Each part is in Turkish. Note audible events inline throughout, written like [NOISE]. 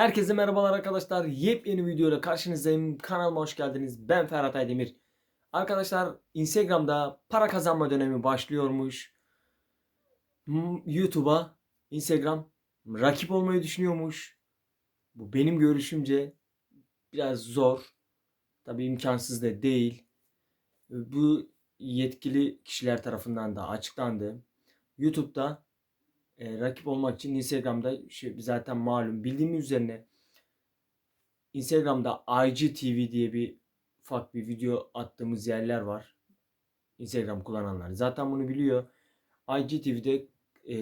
Herkese merhabalar arkadaşlar. Yepyeni videoyla karşınızdayım. Kanalıma hoş geldiniz. Ben Ferhat Aydemir. Arkadaşlar Instagram'da para kazanma dönemi başlıyormuş. YouTube'a Instagram rakip olmayı düşünüyormuş. Bu benim görüşümce biraz zor. Tabii imkansız da değil. Bu yetkili kişiler tarafından da açıklandı. YouTube'da e, rakip olmak için Instagram'da şey, zaten malum bildiğimiz üzerine Instagram'da IGTV diye bir ufak bir video attığımız yerler var. Instagram kullananlar zaten bunu biliyor. IGTV'de e,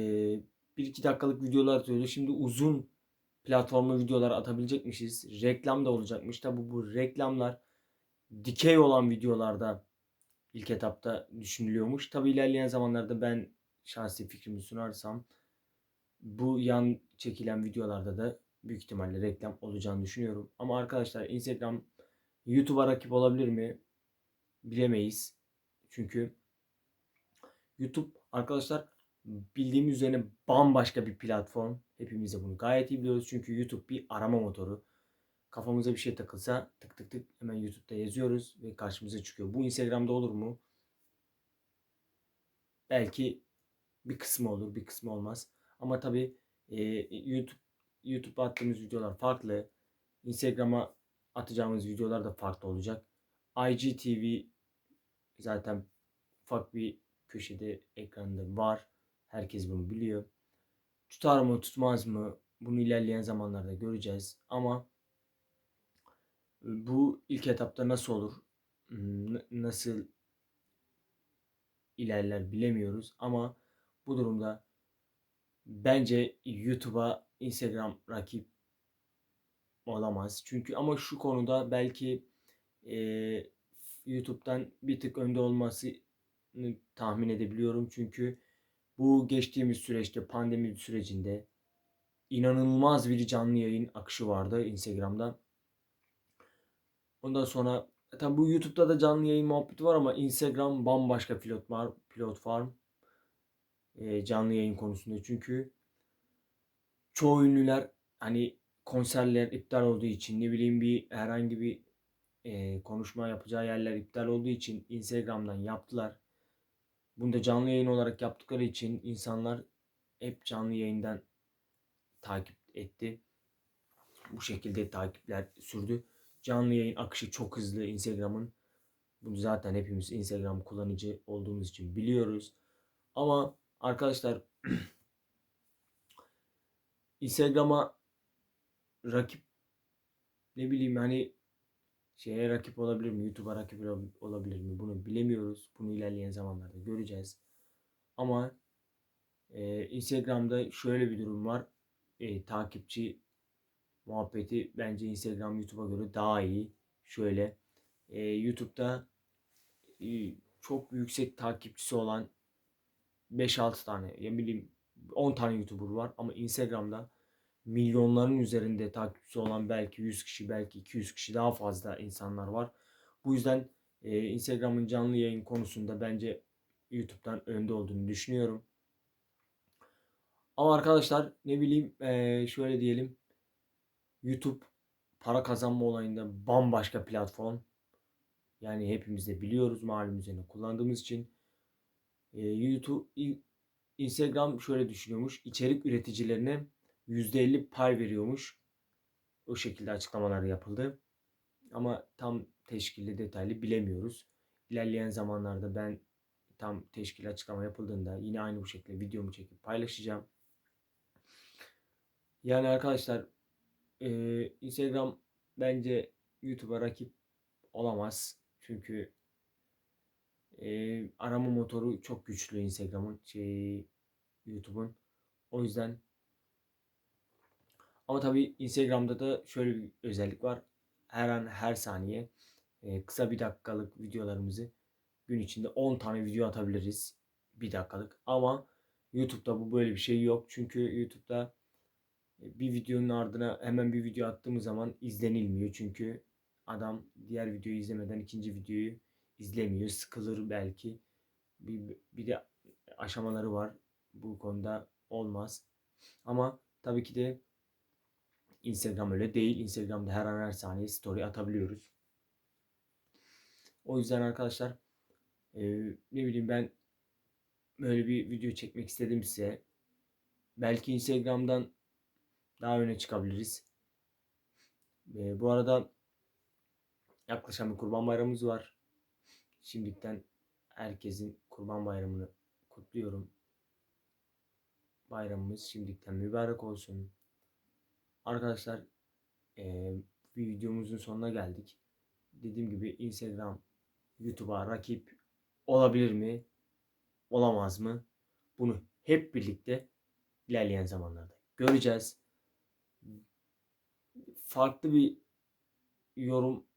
1-2 dakikalık videolar atıyordu. Şimdi uzun platformlu videolar atabilecekmişiz. Reklam da olacakmış. Tabi bu reklamlar dikey olan videolarda ilk etapta düşünülüyormuş. Tabi ilerleyen zamanlarda ben şahsi fikrimi sunarsam bu yan çekilen videolarda da büyük ihtimalle reklam olacağını düşünüyorum. Ama arkadaşlar Instagram YouTube'a rakip olabilir mi? Bilemeyiz. Çünkü YouTube arkadaşlar bildiğimiz üzerine bambaşka bir platform. Hepimiz de bunu gayet iyi biliyoruz. Çünkü YouTube bir arama motoru. Kafamıza bir şey takılsa tık tık tık hemen YouTube'da yazıyoruz ve karşımıza çıkıyor. Bu Instagram'da olur mu? Belki bir kısmı olur, bir kısmı olmaz. Ama tabii e, YouTube YouTube'a attığımız videolar farklı. Instagram'a atacağımız videolar da farklı olacak. IGTV zaten ufak bir köşede ekranda var. Herkes bunu biliyor. Tutar mı tutmaz mı bunu ilerleyen zamanlarda göreceğiz. Ama bu ilk etapta nasıl olur? Nasıl ilerler bilemiyoruz ama bu durumda bence YouTube'a Instagram rakip olamaz. Çünkü ama şu konuda belki e, YouTube'dan bir tık önde olmasını tahmin edebiliyorum. Çünkü bu geçtiğimiz süreçte pandemi sürecinde inanılmaz bir canlı yayın akışı vardı Instagram'da. Ondan sonra tabi bu YouTube'da da canlı yayın muhabbeti var ama Instagram bambaşka pilot var, pilot farm e, canlı yayın konusunda. Çünkü çoğu ünlüler hani konserler iptal olduğu için ne bileyim bir herhangi bir e, konuşma yapacağı yerler iptal olduğu için Instagram'dan yaptılar. Bunu da canlı yayın olarak yaptıkları için insanlar hep canlı yayından takip etti. Bu şekilde takipler sürdü. Canlı yayın akışı çok hızlı Instagram'ın. Bunu zaten hepimiz Instagram kullanıcı olduğumuz için biliyoruz. Ama arkadaşlar [CLEARS THROAT] Instagram'a rakip ne bileyim hani şeye rakip olabilir mi? YouTube'a rakip olabilir mi? Bunu bilemiyoruz. Bunu ilerleyen zamanlarda göreceğiz. Ama e, Instagram'da şöyle bir durum var. E, takipçi muhabbeti bence Instagram YouTube'a göre daha iyi. Şöyle e, YouTube'da e, çok yüksek takipçisi olan 5-6 tane ya bileyim 10 tane YouTuber var ama Instagram'da milyonların üzerinde takipçisi olan belki 100 kişi belki 200 kişi daha fazla insanlar var. Bu yüzden e, Instagram'ın canlı yayın konusunda bence YouTube'dan önde olduğunu düşünüyorum. Ama arkadaşlar ne bileyim e, şöyle diyelim YouTube para kazanma olayında bambaşka platform. Yani hepimiz de biliyoruz malum üzerine kullandığımız için. E, YouTube, Instagram şöyle düşünüyormuş. içerik üreticilerine %50 pay veriyormuş. O şekilde açıklamalar yapıldı. Ama tam teşkilli detaylı bilemiyoruz. İlerleyen zamanlarda ben tam teşkil açıklama yapıldığında yine aynı bu şekilde videomu çekip paylaşacağım. Yani arkadaşlar e, Instagram bence YouTube'a rakip olamaz. Çünkü e, arama motoru çok güçlü Instagram'ın şey YouTube'un. O yüzden ama tabii Instagram'da da şöyle bir özellik var. Her an her saniye e, kısa bir dakikalık videolarımızı gün içinde 10 tane video atabiliriz. Bir dakikalık. Ama YouTube'da bu böyle bir şey yok. Çünkü YouTube'da e, bir videonun ardına hemen bir video attığımız zaman izlenilmiyor. Çünkü adam diğer videoyu izlemeden ikinci videoyu izlemiyor. Sıkılır belki. Bir, bir de aşamaları var. Bu konuda olmaz. Ama tabii ki de Instagram öyle değil. Instagram'da her an her saniye story atabiliyoruz. O yüzden arkadaşlar e, ne bileyim ben böyle bir video çekmek istedim size. Belki Instagram'dan daha öne çıkabiliriz. E, bu arada yaklaşan bir kurban bayramımız var. Şimdiden herkesin kurban bayramını kutluyorum. Bayramımız şimdiden mübarek olsun. Arkadaşlar e, bir videomuzun sonuna geldik. Dediğim gibi Instagram, YouTube'a rakip olabilir mi? Olamaz mı? Bunu hep birlikte ilerleyen zamanlarda göreceğiz. Farklı bir yorum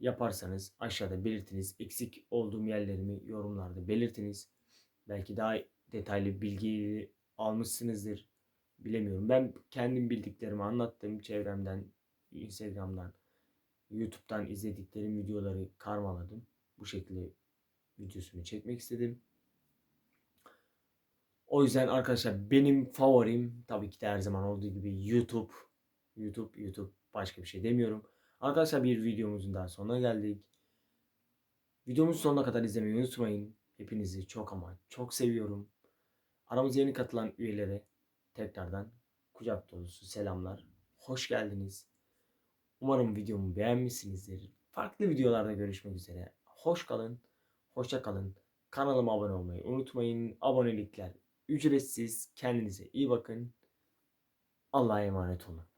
yaparsanız aşağıda belirtiniz. Eksik olduğum yerlerimi yorumlarda belirtiniz. Belki daha detaylı bilgi almışsınızdır. Bilemiyorum. Ben kendim bildiklerimi anlattım. Çevremden, Instagram'dan, YouTube'dan izlediklerim videoları karmaladım. Bu şekilde videosunu çekmek istedim. O yüzden arkadaşlar benim favorim tabii ki de her zaman olduğu gibi YouTube. YouTube, YouTube başka bir şey demiyorum. Arkadaşlar bir videomuzun daha sonuna geldik. Videomuzun sonuna kadar izlemeyi unutmayın. Hepinizi çok ama çok seviyorum. Aramıza yeni katılan üyelere tekrardan kucak dolusu selamlar. Hoş geldiniz. Umarım videomu beğenmişsinizdir. Farklı videolarda görüşmek üzere. Hoş kalın, hoşça kalın. Kanalıma abone olmayı unutmayın. Abonelikler ücretsiz. Kendinize iyi bakın. Allah'a emanet olun.